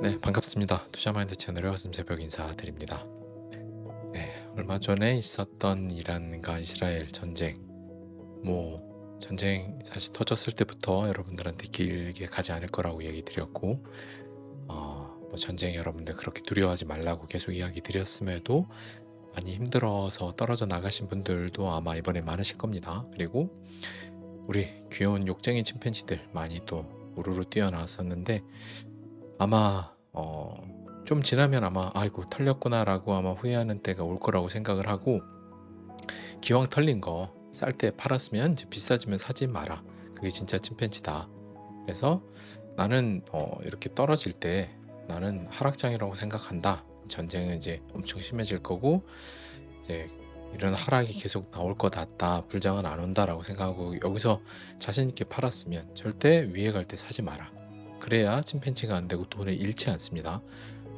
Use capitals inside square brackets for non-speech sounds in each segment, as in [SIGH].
네, 반갑습니다. 투자마인드 채널의 허슴 새벽 인사드립니다. 네, 얼마 전에 있었던 이란과 이스라엘 전쟁, 뭐 전쟁 사실 터졌을 때부터 여러분들한테 길게 가지 않을 거라고 얘기 드렸고, 어, 뭐 전쟁 여러분들 그렇게 두려워하지 말라고 계속 이야기 드렸음에도 많이 힘들어서 떨어져 나가신 분들도 아마 이번에 많으실 겁니다. 그리고 우리 귀여운 욕쟁이 침팬지들 많이 또 우르르 뛰어나왔었는데 아마 어, 좀 지나면 아마 아이고 털렸구나라고 아마 후회하는 때가 올 거라고 생각을 하고 기왕 털린 거 쌀 때 팔았으면 이제 비싸지면 사지 마라. 그게 진짜 침팬지다. 그래서 나는 어, 이렇게 떨어질 때 나는 하락장이라고 생각한다. 전쟁은 이제 엄청 심해질 거고 이제 이런 하락이 계속 나올 것 같다. 불장은 안 온다라고 생각하고 여기서 자신 있게 팔았으면 절대 위에 갈 때 사지 마라. 그래야 침팬지가 안 되고 돈을 잃지 않습니다.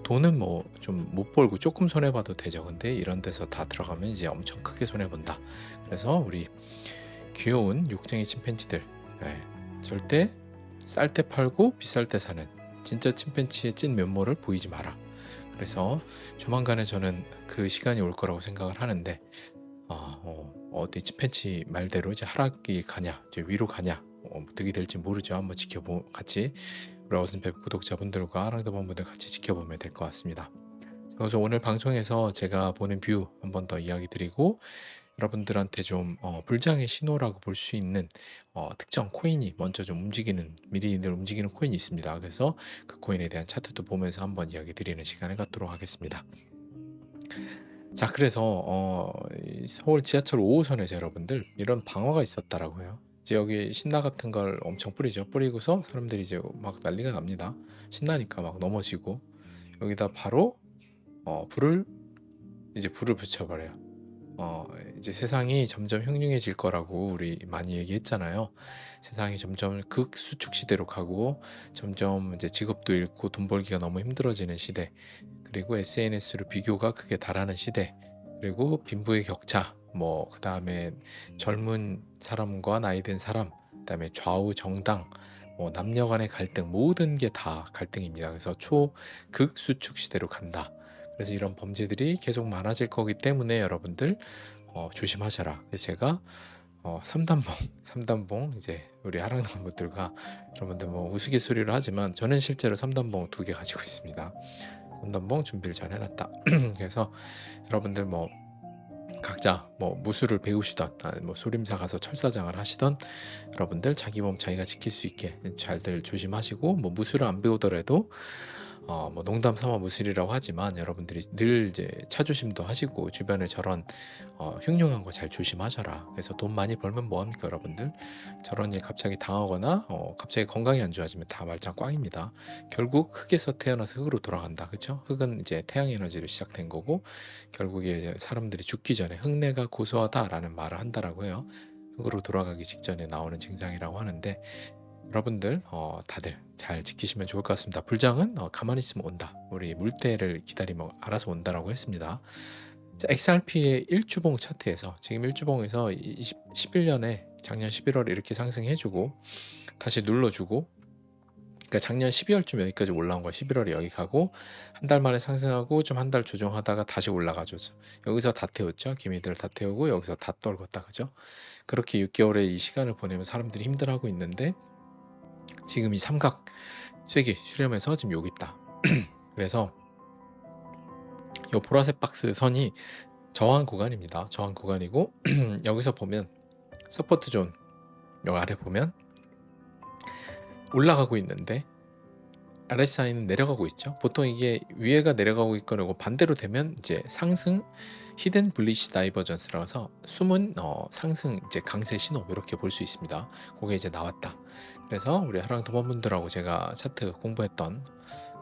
돈은 뭐 좀 못 벌고 조금 손해 봐도 되죠. 근데 이런 데서 다 들어가면 이제 엄청 크게 손해 본다. 그래서 우리 귀여운 욕쟁이 침팬지들 예, 절대 쌀 때 팔고 비쌀 때 사는 진짜 침팬지의 찐 면모를 보이지 마라. 그래서 조만간에 저는 그 시간이 올 거라고 생각을 하는데 아, 어, 어디 침팬지 말대로 이제 하락이 가냐, 이제 위로 가냐, 어, 득이 될지 모르죠. 한번 지켜보 같이 우리 어순ペ 구독자분들과 아랑더번분들 같이 지켜보면 될 것 같습니다. 자, 그래서 오늘 방송에서 제가 보는 뷰 한번 더 이야기 드리고 여러분들한테 좀 어, 불장의 신호라고 볼 수 있는 어, 특정 코인이 먼저 좀 움직이는 미리 늘 움직이는 코인이 있습니다. 그래서 그 코인에 대한 차트도 보면서 한번 이야기 드리는 시간을 갖도록 하겠습니다. 자, 그래서 어, 이 서울 지하철 5호선에서 여러분들 이런 방어가 있었다라고 해요. 이제 여기 신나 같은 걸 엄청 뿌리죠. 뿌리고서 사람들이 이제 막 난리가 납니다. 신나니까 막 넘어지고 여기다 바로 어, 불을 이제 불을 붙여버려요. 어, 이제 세상이 점점 흉흉해질 거라고 우리 많이 얘기했잖아요. 세상이 점점 극수축 시대로 가고 점점 이제 직업도 잃고 돈 벌기가 너무 힘들어지는 시대. 그리고 SNS로 비교가 크게 달하는 시대. 그리고 빈부의 격차. 뭐 그다음에 젊은 사람과 나이 든 사람, 그다음에 좌우 정당, 뭐 남녀 간의 갈등 모든 게 다 갈등입니다. 그래서 초극 수축 시대로 간다. 그래서 이런 범죄들이 계속 많아질 거기 때문에 여러분들 어, 조심하셔라. 그래서 제가 어, 삼단봉, [LAUGHS] 삼단봉 이제 우리 하랑남 분들과 여러분들 뭐 우스갯소리를 하지만 저는 실제로 삼단봉 두 개 가지고 있습니다. 삼단봉 준비를 잘 해놨다. [CLEARS THROAT] 그래서 여러분들 뭐 각자 뭐 무술을 배우시던 아, 뭐 소림사 가서 철사장을 하시던 여러분들 자기 몸 자기가 지킬 수 있게 잘들 조심하시고 뭐 무술을 안 배우더라도 어, 뭐 농담 삼아 무술이라고 하지만 여러분들이 늘 이제 차조심도 하시고 주변에 저런 어, 흉흉한 거 잘 조심하셔라. 그래서 돈 많이 벌면 뭐합니까 여러분들? 저런 일 갑자기 당하거나 어, 갑자기 건강이 안 좋아지면 다 말짱 꽝입니다. 결국 흙에서 태어나서 흙으로 돌아간다. 그렇죠? 흙은 이제 태양 에너지로 시작된 거고 결국에 사람들이 죽기 전에 흙내가 고소하다라는 말을 한다라고 해요. 흙으로 돌아가기 직전에 나오는 증상이라고 하는데 여러분들 어, 다들 잘 지키시면 좋을 것 같습니다. 불장은 어, 가만히 있으면 온다. 우리 물때를 기다리면 알아서 온다라고 했습니다. 자, XRP의 일주봉 차트에서 지금 일주봉에서 20, 11년에 작년 11월에 이렇게 상승해주고 다시 눌러주고 그러니까 작년 12월쯤 여기까지 올라온 거야. 11월에 여기 가고 한 달 만에 상승하고 좀 한 달 조정하다가 다시 올라가죠. 여기서 다 태웠죠. 개미들 다 태우고 여기서 다 떨궜다 그죠? 그렇게 6개월의 이 시간을 보내면 사람들이 힘들어하고 있는데 지금 이 삼각 쇠기 수렴해서 지금 여기 있다. [CLEARS THROAT] 그래서 이 보라색 박스 선이 저항 구간입니다. 저항 구간이고 [CLEARS THROAT] 여기서 보면 서포트 존 여기 아래 보면 올라가고 있는데 RSI는 내려가고 있죠. 보통 이게 위에가 내려가고 있거나 반대로 되면 이제 상승 히든 블리시 다이버전스라서 숨은 어, 상승 이제 강세 신호 이렇게 볼 수 있습니다. 그게 이제 나왔다. 그래서 우리 하랑 도반분들하고 제가 차트 공부했던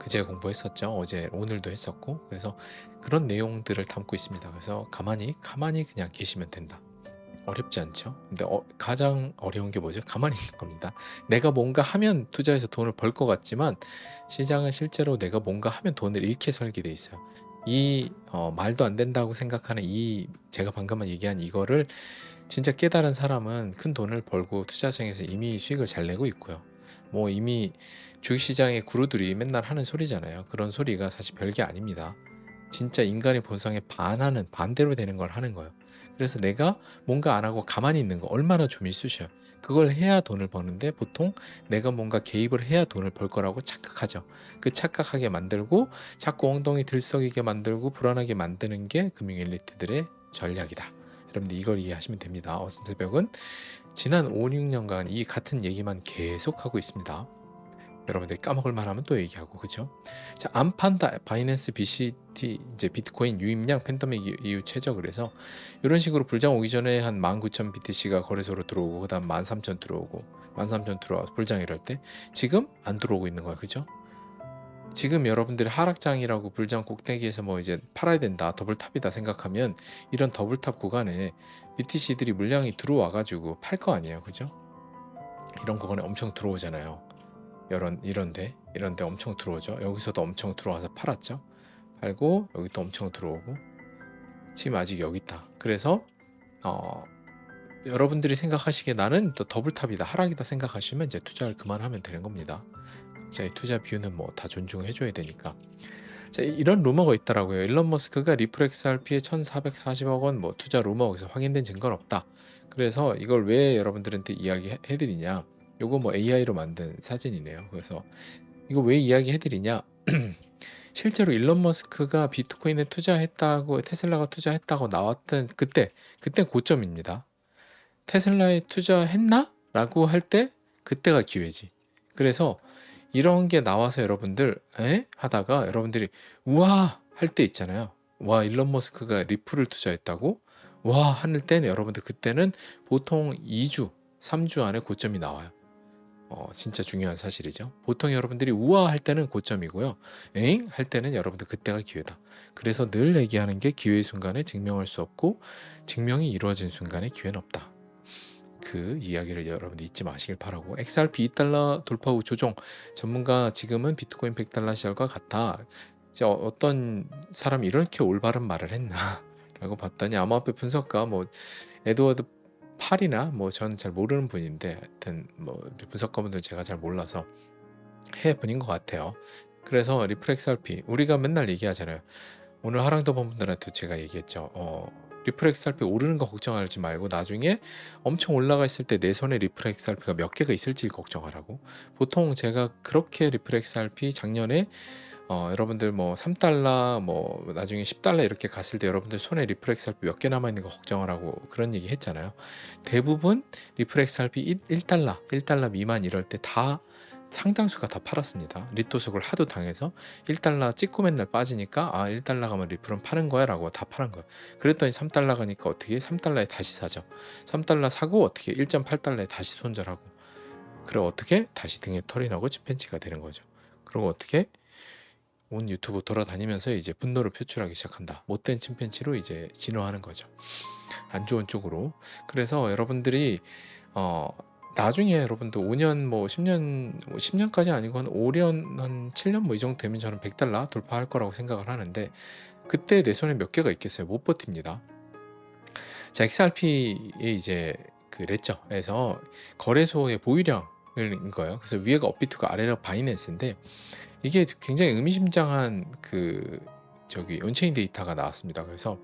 그제 공부했었죠. 어제 오늘도 했었고 그래서 그런 내용들을 담고 있습니다. 그래서 가만히 가만히 그냥 계시면 된다. 어렵지 않죠. 근데 어, 가장 어려운 게 뭐죠? 가만히 있는 겁니다. 내가 뭔가 하면 투자해서 돈을 벌 것 같지만 시장은 실제로 내가 뭔가 하면 돈을 잃게 설계돼 있어요. 이 어, 말도 안 된다고 생각하는 이 제가 방금 얘기한 이거를 진짜 깨달은 사람은 큰 돈을 벌고 투자장에서 이미 수익을 잘 내고 있고요. 뭐 이미 주식시장의 구루들이 맨날 하는 소리잖아요. 그런 소리가 사실 별게 아닙니다. 진짜 인간의 본성에 반하는 반대로 되는 걸 하는 거예요. 그래서 내가 뭔가 안 하고 가만히 있는 거 얼마나 좀 있으셔요. 그걸 해야 돈을 버는데 보통 내가 뭔가 개입을 해야 돈을 벌 거라고 착각하죠. 그 착각하게 만들고 자꾸 엉덩이 들썩이게 만들고 불안하게 만드는 게 금융 엘리트들의 전략이다. 여러분들 이걸 이해하시면 됩니다. 어슴 새벽은 지난 5, 6년간 이 같은 얘기만 계속 하고 있습니다. 여러분들이 까먹을 만하면 또 얘기하고 그죠? 자, 안 판다 바이낸스 BCT 이제 비트코인 유입량 팬데믹 이후 최저 그래서 이런 식으로 불장 오기 전에 한 19,000 BTC가 거래소로 들어오고 그다음 13,000 들어오고 13,000 들어와 불장 이럴 때 지금 안 들어오고 있는 거야. 그죠? 지금 여러분들이 하락장이라고 불장 꼭대기에서 뭐 이제 팔아야 된다 더블탑이다 생각하면 이런 더블탑 구간에 BTC들이 물량이 들어와 가지고 팔 거 아니에요 그죠? 이런 구간에 엄청 들어오잖아요. 이런 이런데 이런데 엄청 들어오죠. 여기서도 엄청 들어와서 팔았죠? 팔고 여기 또 엄청 들어오고. 지금 아직 여기 있다. 그래서 어 여러분들이 생각하시기에 나는 또 더블탑이다 하락이다 생각하시면 이제 투자를 그만하면 되는 겁니다 자, 이 투자 비율은 뭐다 존중해줘야 되니까. 자, 이- 이런 루머가 있더라고요. 일론 머스크가 리플렉스 RP에 1,440억 원 뭐 투자 루머 에서 확인된 증거는 없다. 그래서 이걸 왜 여러분들한테 이야기해드리냐? 요거 뭐 AI로 만든 사진이네요. 그래서 이거 왜 이야기해드리냐? [CLEARS THROAT] 실제로 일론 머스크가 비트코인에 투자했다고 테슬라가 투자했다고 나왔던 그때 그때 고점입니다. 테슬라에 투자했나? 라고 할 때 그때가 기회지. 그래서 이런 게 나와서 여러분들 에? 하다가 여러분들이 우와 할 때 있잖아요. 와 일론 머스크가 리플을 투자했다고? 와 하는 때는 여러분들 그때는 보통 2주, 3주 안에 고점이 나와요. 어, 진짜 중요한 사실이죠. 보통 여러분들이 우와 할 때는 고점이고요. 엥? 할 때는 여러분들 그때가 기회다. 그래서 늘 얘기하는 게 기회의 순간에 증명할 수 없고 증명이 이루어진 순간에 기회는 없다. 그 이야기를 여러분들 잊지 마시길 바라고. XRP 2달러 돌파 후 조정. 전문가 지금은 비트코인 100달러 시절과 같아. 이제 어- 어떤 사람이 이렇게 올바른 말을 했나? [LAUGHS] 라고 봤더니 암호화폐 분석가 뭐 에드워드 팔이나 뭐 저는 잘 모르는 분인데 하여튼 뭐 분석가분들 제가 잘 몰라서 해 분인 것 같아요. 그래서 리플렉스 RP 우리가 맨날 얘기하잖아요. 오늘 하랑더번 분들한테 제가 얘기했죠. 어 리플렉스 RP 오르는 거 걱정하지 말고 나중에 엄청 올라가 있을 때 내 손에 리플 XRP가 몇 개가 있을지 걱정하라고. 보통 제가 그렇게 리플 XRP 작년에 어, 여러분들 뭐 3달러 뭐 나중에 10달러 이렇게 갔을 때 여러분들 손에 리플 XRP 몇 개 남아 있는 거 걱정하라고 그런 얘기 했잖아요. 대부분 리플 XRP 1, 달러 1달러 미만 이럴 때 다 상당수가 다 팔았습니다. 리토속을 하도 당해서 1달러 찍고 맨날 빠지니까 아 1달러 가면 리플은 파는 거야 라고 다 파는 거야. 그랬더니 3달러 가니까 어떻게 3달러에 다시 사죠. 3달러 사고 어떻게 1.8달러에 다시 손절하고 그리고 어떻게 다시 등에 털이 나고 침팬지가 되는 거죠. 그리고 어떻게 온 유튜브 돌아다니면서 이제 분노를 표출하기 시작한다. 못된 침팬지로 이제 진화하는 거죠. 안 좋은 쪽으로. 그래서 여러분들이 어 나중에 여러분들 5년 뭐 10년 뭐 10년까지 아니고 한 5년 한 7년 뭐 이 정도 되면 저는 100달러 돌파할 거라고 생각을 하는데 그때 내 손에 몇 개가 있겠어요. 못 버팁니다. 자, XRP의 이제 그 레저에서 거래소의 보유량을 거예요. 그래서 위에가 업비트가 아래가 바이낸스인데 이게 굉장히 의미심장한 그 저기 온체인 데이터가 나왔습니다. 그래서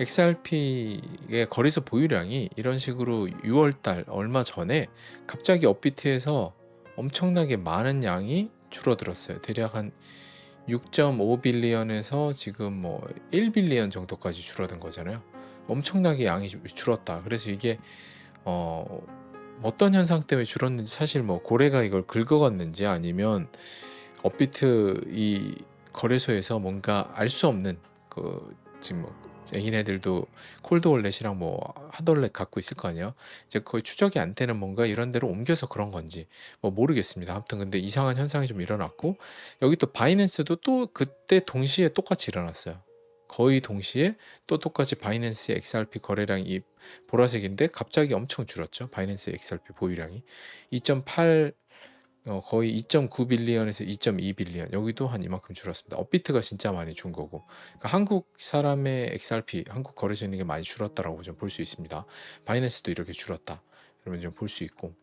XRP의 거래소 보유량이 이런 식으로 6월달 얼마 전에 갑자기 업비트에서 엄청나게 많은 양이 줄어들었어요. 대략 한 6.5 빌리언에서 지금 뭐 1 빌리언 정도까지 줄어든 거잖아요. 엄청나게 양이 줄- 줄었다. 그래서 이게 어 어떤 현상 때문에 줄었는지 사실 뭐 고래가 이걸 긁어갔는지 아니면 업비트 이 거래소에서 뭔가 알 수 없는 그 지금 뭐 애기네들도 콜드 월렛이랑 뭐 핫월렛 갖고 있을 거 아니에요. 이제 거의 추적이 안 되는 뭔가 이런 데로 옮겨서 그런 건지 뭐 모르겠습니다. 아무튼 근데 이상한 현상이 좀 일어났고 여기 또 바이낸스도 또 그때 동시에 똑같이 일어났어요. 거의 동시에 또 똑같이 바이낸스 XRP 거래량이 보라색인데 갑자기 엄청 줄었죠. 바이낸스 XRP 보유량이 2.8 어, 거의 2.9 빌리언에서 2.2 빌리언 여기도 한 이만큼 줄었습니다. 업비트가 진짜 많이 준 거고 그러니까 한국 사람의 XRP 한국 거래소 있는 게 많이 줄었다라고 좀 볼 수 있습니다. 바이낸스도 이렇게 줄었다. 여러분 좀 볼 수 있고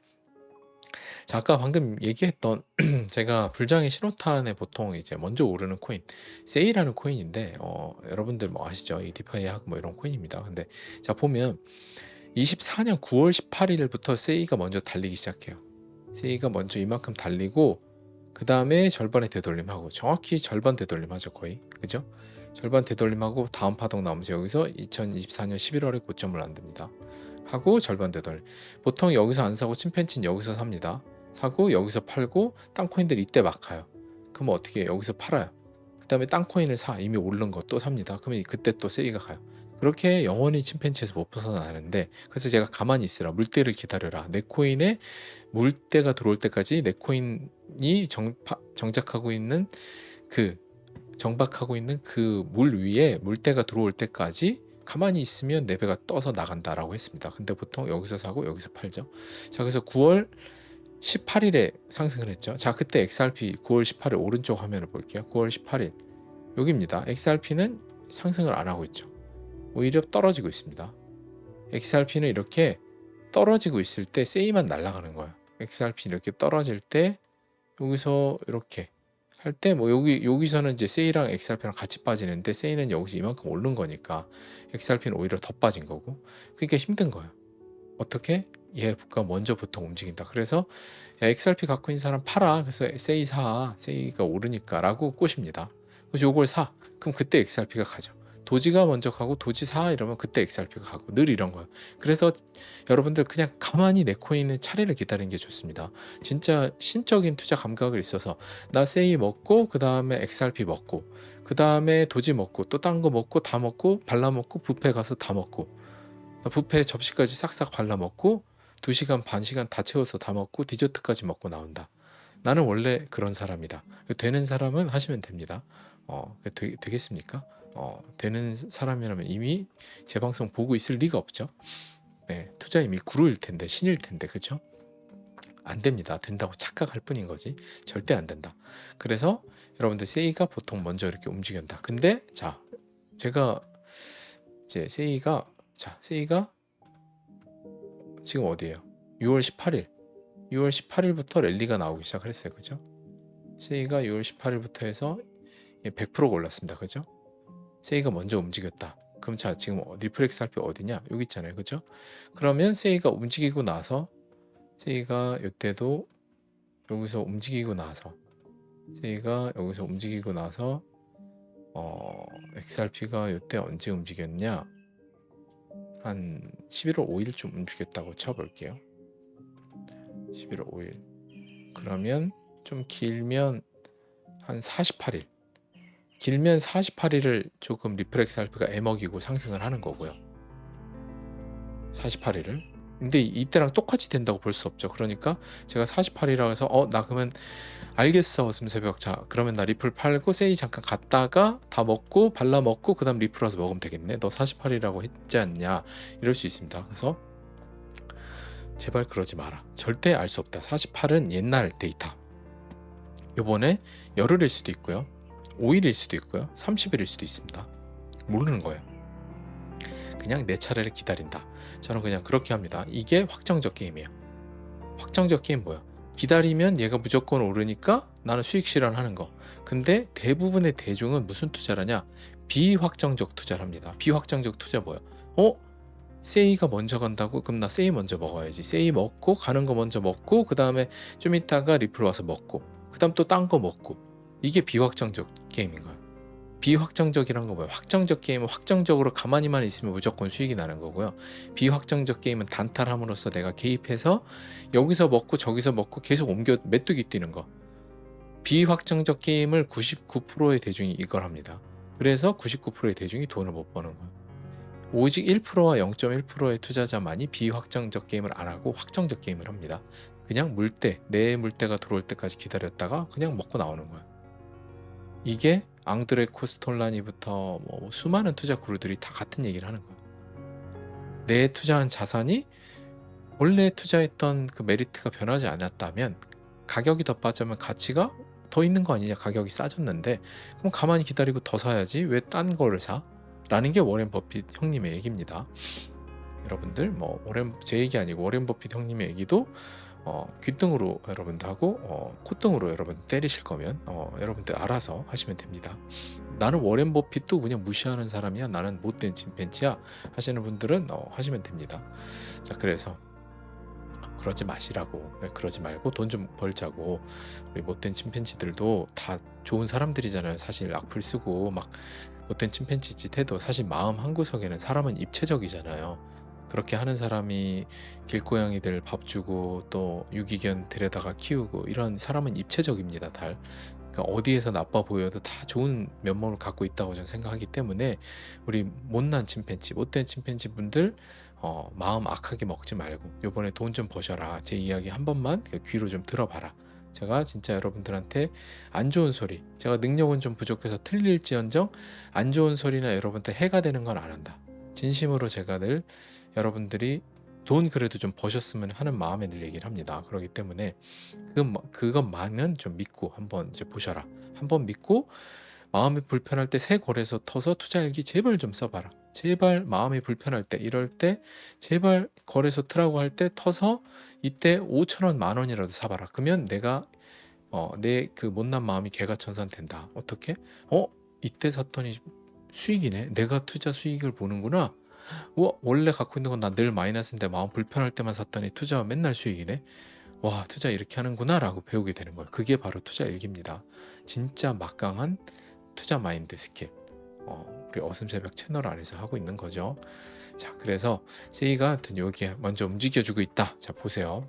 자, 아까 방금 얘기했던 [CLEARS THROAT] 제가 불장의 신호탄에 보통 이제 먼저 오르는 코인, 세이라는 코인인데 어, 여러분들 뭐 아시죠? 이 디파이하고 뭐 이런 코인입니다. 근데 자 보면 24년 9월 18일부터 세이가 먼저 달리기 시작해요. 세이가 먼저 이만큼 달리고 그 다음에 절반의 되돌림하고 정확히 절반 되돌림하죠 거의 그죠? 절반 되돌림하고 다음 파동 나오면서 여기서 2024년 11월에 고점을 만듭니다. 하고 절반 되돌림. 보통 여기서 안 사고 침팬치는 여기서 삽니다. 사고 여기서 팔고 땅코인들 이때 막 가요. 그럼 어떻게 해요? 여기서 팔아요. 그 다음에 땅코인을 사 이미 오른 거 또 삽니다. 그러면 그때 또 세이가 가요. 그렇게 영원히 침팬치에서 못 벗어나는데 그래서 제가 가만히 있으라 물때를 기다려라 내 코인에 물때가 들어올 때까지 내 코인이 정, 정착하고 있는 그 정박하고 있는 그 물 위에 물때가 들어올 때까지 가만히 있으면 내 배가 떠서 나간다라고 했습니다. 근데 보통 여기서 사고 여기서 팔죠. 자 그래서 9월 18일에 상승을 했죠. 자 그때 XRP 9월 18일 오른쪽 화면을 볼게요. 9월 18일 여기입니다. XRP는 상승을 안 하고 있죠. 오히려 떨어지고 있습니다. XRP는 이렇게 떨어지고 있을 때 세이만 날아가는 거예요. XRP 이렇게 떨어질 때 여기서 이렇게 할 때 뭐 여기 여기서는 이제 세이랑 XRP랑 같이 빠지는데 세이는 여기서 이만큼 오른 거니까 XRP는 오히려 더 빠진 거고 그러니까 힘든 거예요. 어떻게? 얘가 먼저 보통 움직인다. 그래서 야, XRP 갖고 있는 사람 팔아. 그래서 세이 사. 세이가 오르니까라고 꼬십니다. 그래서 요걸 사. 그럼 그때 XRP가 가죠. 도지가 먼저 가고 도지 사 이러면 그때 XRP가 가고 늘 이런 거예요. 그래서 여러분들 그냥 가만히 내 코인의 차례를 기다리는 게 좋습니다. 진짜 신적인 투자 감각을 있어서 나 세이 먹고 그 다음에 XRP 먹고 그 다음에 도지 먹고 또 딴 거 먹고 다 먹고 발라 먹고 뷔페 가서 다 먹고 뷔페 접시까지 싹싹 발라 먹고 2시간 반 시간 다 채워서 다 먹고 디저트까지 먹고 나온다. 나는 원래 그런 사람이다. 되는 사람은 하시면 됩니다. 어, 되, 되겠습니까? 어, 되는 사람이라면 이미 제 방송 보고 있을 리가 없죠. 네, 투자 이미 구루일 텐데 신일 텐데 그죠? 안 됩니다. 된다고 착각할 뿐인 거지. 절대 안 된다. 그래서 여러분들 세이가 보통 먼저 이렇게 움직인다. 근데 자, 제가 이제 세이가 자, 세이가 지금 어디예요? 6월 18일. 6월 18일부터 랠리가 나오기 시작을 했어요. 그죠? 세이가 6월 18일부터 해서 100%가 올랐습니다. 그죠? 세이가 먼저 움직였다. 그럼 자 지금 리플렉스 할피 어디냐? 여기 있잖아요. 그죠? 그러면 세이가 움직이고 나서 세이가 이때도 여기서 움직이고 나서 세이가 여기서 움직이고 나서 어, XRP가 이때 언제 움직였냐? 한 11월 5일쯤 움직였다고 쳐볼게요. 11월 5일. 그러면 좀 길면 한 48일. 길면 48일을 조금 리프렉스 알프가 애먹이고 상승을 하는 거고요. 48일을. 근데 이때랑 똑같이 된다고 볼 수 없죠. 그러니까 제가 48이라고 해서 어 나 그러면 알겠어 웃음새벽 자. 그러면 나 리플 팔고 세이 잠깐 갔다가 다 먹고 발라 먹고 그 다음 리플 와서 먹으면 되겠네. 너 48이라고 했지 않냐? 이럴 수 있습니다. 그래서 제발 그러지 마라. 절대 알 수 없다. 48은 옛날 데이터. 요번에 열흘일 수도 있고요 5일일 수도 있고요. 30일일 수도 있습니다. 모르는 거예요. 그냥 내 차례를 기다린다. 저는 그냥 그렇게 합니다. 이게 확정적 게임이에요. 확정적 게임 뭐야? 기다리면 얘가 무조건 오르니까 나는 수익 실현하는 거. 근데 대부분의 대중은 무슨 투자라냐? 비확정적 투자를 합니다. 비확정적 투자 뭐야? 어? 세이가 먼저 간다고? 그럼 나 세이 먼저 먹어야지. 세이 먹고 가는 거 먼저 먹고 그 다음에 좀 이따가 리플 와서 먹고 그 다음 또 딴 거 먹고 이게 비확정적 게임인 거예요. 비확정적이란 거 뭐예요? 확정적 게임은 확정적으로 가만히만 있으면 무조건 수익이 나는 거고요. 비확정적 게임은 단타함으로써 내가 개입해서 여기서 먹고 저기서 먹고 계속 옮겨 메뚜기 뛰는 거. 비확정적 게임을 99%의 대중이 이걸 합니다. 그래서 99%의 대중이 돈을 못 버는 거예요. 오직 1%와 0.1%의 투자자만이 비확정적 게임을 안 하고 확정적 게임을 합니다. 그냥 물때, 내 물때가 들어올 때까지 기다렸다가 그냥 먹고 나오는 거예요. 이게 앙드레 코스톨라니부터 뭐 수많은 투자 구루들이 다 같은 얘기를 하는 거예요. 내 투자한 자산이 원래 투자했던 그 메리트가 변하지 않았다면 가격이 더 빠지면 가치가 더 있는 거 아니냐 가격이 싸졌는데 그럼 가만히 기다리고 더 사야지 왜 딴 거를 사? 라는 게 워렌 버핏 형님의 얘기입니다. 여러분들 뭐 워렌 제 얘기 아니고 워렌 버핏 형님의 얘기도 어, 귓등으로 여러분들 하고 어, 콧등으로 여러분 때리실 거면 어, 여러분들 알아서 하시면 됩니다. 나는 워렌 버핏도 그냥 무시하는 사람이야. 나는 못된 침팬지야. 하시는 분들은 어, 하시면 됩니다. 자, 그래서 그러지 마시라고 네, 그러지 말고 돈 좀 벌자고 우리 못된 침팬지들도 다 좋은 사람들이잖아요. 사실 악플 쓰고 막 못된 침팬지 짓 해도 사실 마음 한 구석에는 사람은 입체적이잖아요. 그렇게 하는 사람이 길고양이들 밥 주고 또 유기견 데려다가 키우고 이런 사람은 입체적입니다. 달. 그러니까 어디에서 나빠 보여도 다 좋은 면모를 갖고 있다고 저는 생각하기 때문에 우리 못난 침팬지, 못된 침팬지 분들 어, 마음 악하게 먹지 말고 요번에 돈 좀 버셔라. 제 이야기 한 번만 그 귀로 좀 들어봐라. 제가 진짜 여러분들한테 안 좋은 소리, 제가 능력은 좀 부족해서 틀릴지언정 안 좋은 소리나 여러분한테 해가 되는 건 안 한다. 진심으로 제가 늘 여러분들이 돈 그래도 좀 버셨으면 하는 마음에 늘 얘기를 합니다. 그렇기 때문에 그 그것만은 좀 믿고 한번 이제 보셔라. 한번 믿고 마음이 불편할 때새 거래소 터서 투자일기 제발 좀 써봐라. 제발 마음이 불편할 때 이럴 때 제발 거래소 트라고 할 때 터서 이때 5천 원, 만 원이라도 사봐라. 그러면 내가 어, 내 그 못난 마음이 개가 천선 된다. 어떻게? 어 이때 샀더니 수익이네. 내가 투자 수익을 보는구나. 우와 원래 갖고 있는 건 나 늘 마이너스인데 마음 불편할 때만 샀더니 투자 맨날 수익이네. 와 투자 이렇게 하는구나 라고 배우게 되는 거예요. 그게 바로 투자 일기입니다. 진짜 막강한 투자 마인드 스킬. 어, 우리 어슴새벽 채널 안에서 하고 있는 거죠. 자 그래서 세이가 하여튼 여기에 먼저 움직여주고 있다. 자 보세요.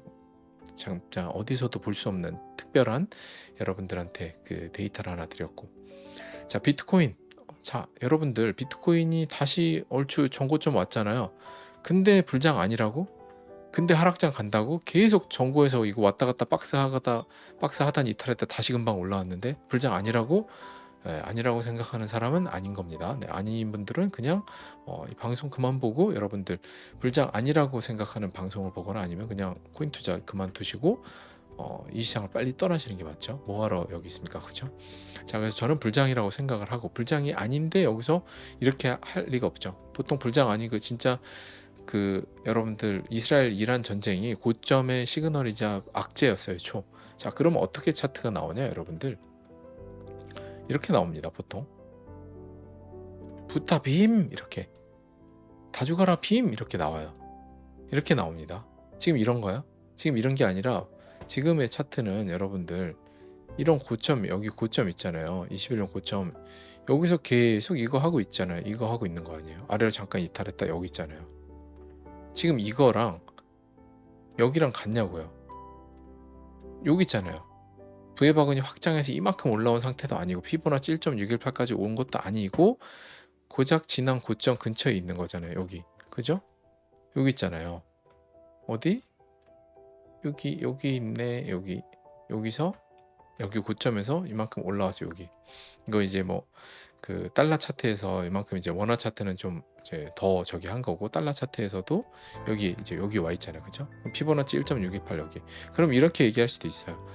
자, 자 어디서도 볼 수 없는 특별한 여러분들한테 그 데이터를 하나 드렸고 자 비트코인 자 여러분들 비트코인이 다시 얼추 정고점 왔잖아요. 근데 불장 아니라고? 근데 하락장 간다고? 계속 정고에서 이거 왔다 갔다 박스 하다 박스 하단 이탈했다 다시 금방 올라왔는데 불장 아니라고? 예, 아니라고 생각하는 사람은 아닌 겁니다. 네, 아닌 분들은 그냥 어, 이 방송 그만 보고 여러분들 불장 아니라고 생각하는 방송을 보거나 아니면 그냥 코인 투자 그만 두시고 어, 이 시장을 빨리 떠나시는 게 맞죠. 뭐하러 여기 있습니까, 그죠? 자, 그래서 저는 불장이라고 생각을 하고 불장이 아닌데 여기서 이렇게 할 리가 없죠. 보통 불장 아니고 진짜 그 여러분들 이스라엘 이란 전쟁이 고점의 시그널이자 악재였어요, 초. 자, 그러면 어떻게 차트가 나오냐, 여러분들? 이렇게 나옵니다, 보통. 부타 빔 이렇게 다 죽어라 빔 이렇게 나와요. 이렇게 나옵니다. 지금 이런 거야? 지금 이런 게 아니라 지금의 차트는 여러분들 이런 고점 여기 고점 있잖아요. 21년 고점 여기서 계속 이거 하고 있잖아요. 이거 하고 있는 거 아니에요. 아래로 잠깐 이탈했다 여기 있잖아요. 지금 이거랑 여기랑 같냐고요. 여기 있잖아요. 부의 바구니 확장해서 이만큼 올라온 상태도 아니고 피보나치 1.618까지 온 것도 아니고 고작 지난 고점 근처에 있는 거잖아요. 여기 그죠? 여기 있잖아요. 어디? 여기 여기 있네 여기. 여기서 여기 고점에서 이만큼 올라와서 여기. 이거 이제 뭐 그 달러 차트에서 이만큼 이제 원화 차트는 좀 이제 더 저기 한 거고 달러 차트에서도 여기 이제 여기 와 있잖아요. 그죠? 피보나치 1.628 여기. 그럼 이렇게 얘기할 수도 있어요.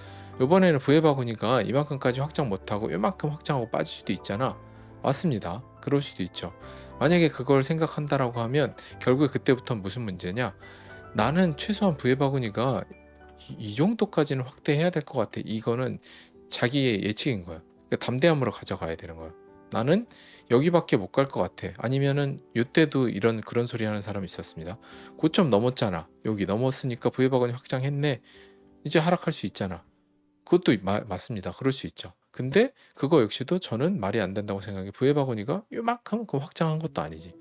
이번에는 부해바구니가 이만큼까지 확장 못하고 이만큼 확장하고 빠질 수도 있잖아. 맞습니다. 그럴 수도 있죠. 만약에 그걸 생각한다라고 하면 결국에 그때부터 무슨 문제냐 나는 최소한 부해바구니가 이, 이 정도까지는 확대해야 될 것 같아. 이거는 자기의 예측인 거야. 그러니까 담대함으로 가져가야 되는 거야. 나는 여기밖에 못 갈 것 같아. 아니면은 요때도 이런 그런 소리 하는 사람이 있었습니다. 고점 넘었잖아. 여기 넘었으니까 부해바구니 확장했네. 이제 하락할 수 있잖아. 그것도 마, 맞습니다. 그럴 수 있죠. 근데 그거 역시도 저는 말이 안 된다고 생각해. 부해바구니가 요만큼 그 확장한 것도 아니지.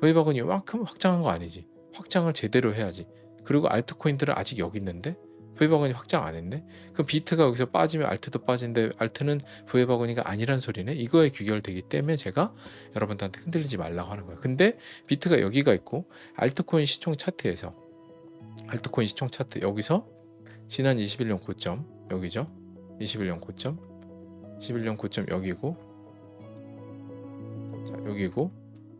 부해바구니 요만큼 확장한 거 아니지. 확장을 제대로 해야지. 그리고 알트코인들은 아직 여기 있는데 부해바구니 확장 안 했네. 그럼 비트가 여기서 빠지면 알트도 빠진데 알트는 부해바구니가 아니란 소리네. 이거에 귀결되기 때문에 제가 여러분들한테 흔들리지 말라고 하는 거예요. 근데 비트가 여기가 있고 알트코인 시총 차트에서 알트코인 시총 차트 여기서 지난 21년 고점 여기죠. 21년 고점 21년 고점 여기고 자 여기고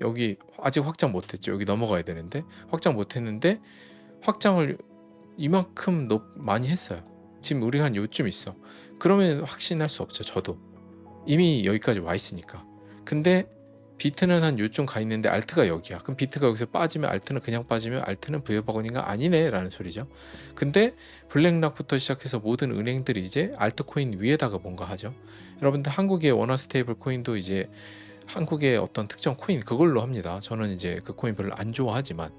여기 아직 확장 못했죠. 여기 넘어가야 되는데 확장 못했는데 확장을 이만큼 높, 많이 했어요. 지금 우리가 한 요쯤 있어. 그러면 확신할 수 없죠. 저도 이미 여기까지 와 있으니까. 근데 비트는 한 요쯤 가 있는데 알트가 여기야. 그럼 비트가 여기서 빠지면 알트는 그냥 빠지면 알트는 부여박원인가 아니네라는 소리죠. 근데 블랙락부터 시작해서 모든 은행들이 이제 알트코인 위에다가 뭔가 하죠. 여러분들 한국의 원화 스테이블 코인도 이제 한국의 어떤 특정 코인 그걸로 합니다. 저는 이제 그 코인 별로 안 좋아하지만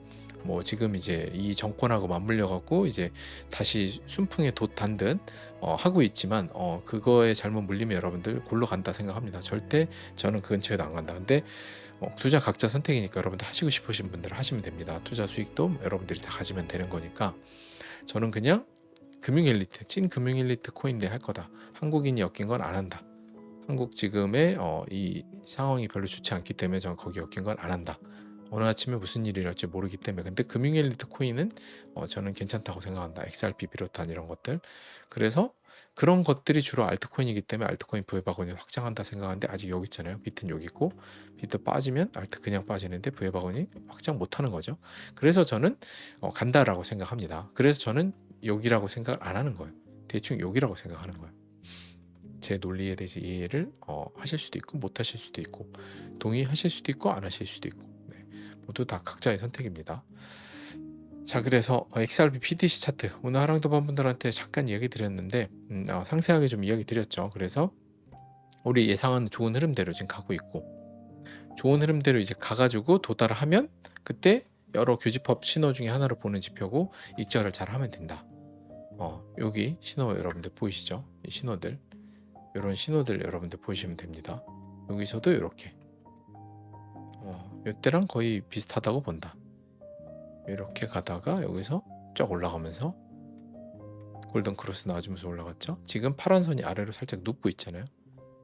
뭐 지금 이제 이 정권하고 맞물려 갖고 이제 다시 순풍에 돛 단 듯 어, 하고 있지만 어, 그거에 잘못 물리면 여러분들 골로 간다 생각합니다. 절대 저는 그 근처에도 안 간다. 근데 어, 투자 각자 선택이니까 여러분들 하시고 싶으신 분들 하시면 됩니다. 투자 수익도 여러분들이 다 가지면 되는 거니까 저는 그냥 금융 엘리트 찐 금융 엘리트 코인대 할 거다. 한국인이 엮인 건 안 한다. 한국 지금의 어, 이 상황이 별로 좋지 않기 때문에 저는 거기 엮인 건안 한다. 어느 아침에 무슨 일이 일어날지 모르기 때문에 근데 금융 엘리트 코인은 어, 저는 괜찮다고 생각한다. XRP 비롯한 이런 것들. 그래서 그런 것들이 주로 알트코인이기 때문에 알트코인 부회박원이 확장한다 생각하는데 아직 여기 있잖아요. 비트는 여기 있고 비트 빠지면 알트 그냥 빠지는데 부회박원이 확장 못하는 거죠. 그래서 저는 어, 간다라고 생각합니다. 그래서 저는 여기라고 생각 안 하는 거예요. 대충 여기라고 생각하는 거예요. 제 논리에 대해서 이해를 어, 하실 수도 있고 못 하실 수도 있고 동의하실 수도 있고 안 하실 수도 있고 네, 모두 다 각자의 선택입니다. 자 그래서 어, XRP PDC 차트 오늘 하랑도반 분들한테 잠깐 이야기 드렸는데 음, 어, 상세하게 좀 이야기 드렸죠. 그래서 우리 예상하는 좋은 흐름대로 지금 가고 있고 좋은 흐름대로 이제 가가지고 도달을 하면 그때 여러 교집합 신호 중에 하나로 보는 지표고 익절을 잘 하면 된다. 어, 여기 신호 여러분들 보이시죠? 이 신호들 이런 신호들 여러분들 보시면 됩니다. 여기서도 이렇게 어, 이때랑 거의 비슷하다고 본다. 이렇게 가다가 여기서 쫙 올라가면서 골든 크로스 나와주면서 올라갔죠. 지금 파란 선이 아래로 살짝 눕고 있잖아요.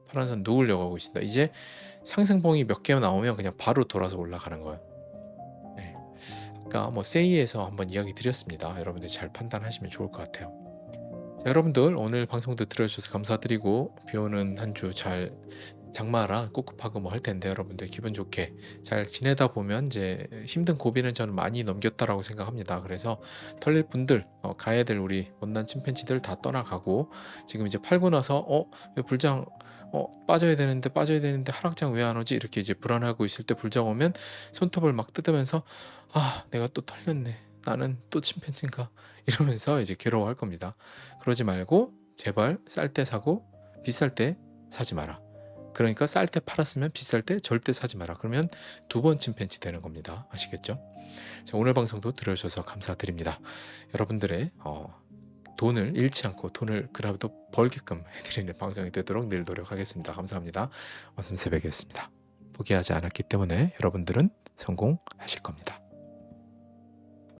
파란 선 누우려고 하고 있습니다. 이제 상승봉이 몇 개 나오면 그냥 바로 돌아서 올라가는 거예요. 네. 아까 뭐 세이에서 한번 이야기 드렸습니다. 여러분들 잘 판단하시면 좋을 것 같아요. 자, 여러분들 오늘 방송도 들어주셔서 감사드리고 비오는 한 주 잘 장마라 꿉꿉하고 뭐 할 텐데 여러분들 기분 좋게 잘 지내다 보면 이제 힘든 고비는 저는 많이 넘겼다라고 생각합니다. 그래서 털릴 분들 어, 가야 될 우리 못난 침팬지들 다 떠나가고 지금 이제 팔고 나서 어왜 불장 어 빠져야 되는데 빠져야 되는데 하락장 왜 안 오지 이렇게 이제 불안하고 있을 때 불장 오면 손톱을 막 뜯으면서 아 내가 또 털렸네 나는 또 침팬지인가 [LAUGHS] 이러면서 이제 괴로워할 겁니다. 그러지 말고 제발 쌀 때 사고 비쌀 때 사지 마라. 그러니까 쌀 때 팔았으면 비쌀 때 절대 사지 마라. 그러면 두 번 침팬지 되는 겁니다. 아시겠죠? 자, 오늘 방송도 들어주셔서 감사드립니다. 여러분들의 어, 돈을 잃지 않고 돈을 그라도 벌게끔 해드리는 방송이 되도록 늘 노력하겠습니다. 감사합니다. 왔음 새벽이었습니다. 포기하지 않았기 때문에 여러분들은 성공하실 겁니다.